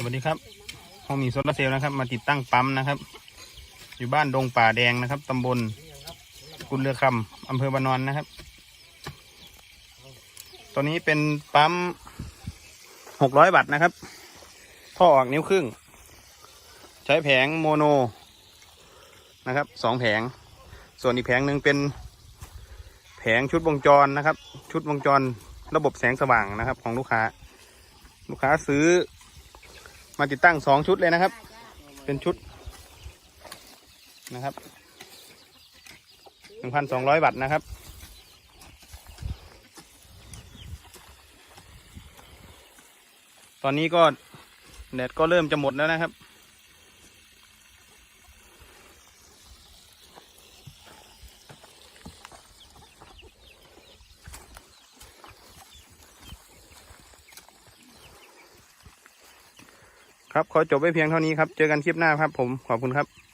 สวัสดีครับห้องมีโซลาเซลล์นะครับ มาติดตั้งปั๊มนะครับ อยู่บ้านดงป่าแดงนะครับตำบลกุลเรือคำอำเภอบานอนนะครับ ตัวนี้เป็นปั๊มหกร้อยวัตต์นะครับ ท่อออกนิ้วครึ่ง ใช้แผงโมโนนะครับสองแผง ส่วนอีกแผงหนึ่งเป็นแผงชุดวงจรนะครับ ชุดวงจรระบบแสงสว่างนะครับ ของลูกค้า ลูกค้าซื้อ มาติดตั้งสองชุดเลยนะครับ เป็นชุดนะครับหนึ่งพันสองร้อยบาทนะครับ ตอนนี้ก็แดดก็เริ่มจะหมดแล้วนะครับ ครับขอจบไว้เพียงเท่านี้ครับ เจอกันคลิปหน้าครับผมขอบคุณครับ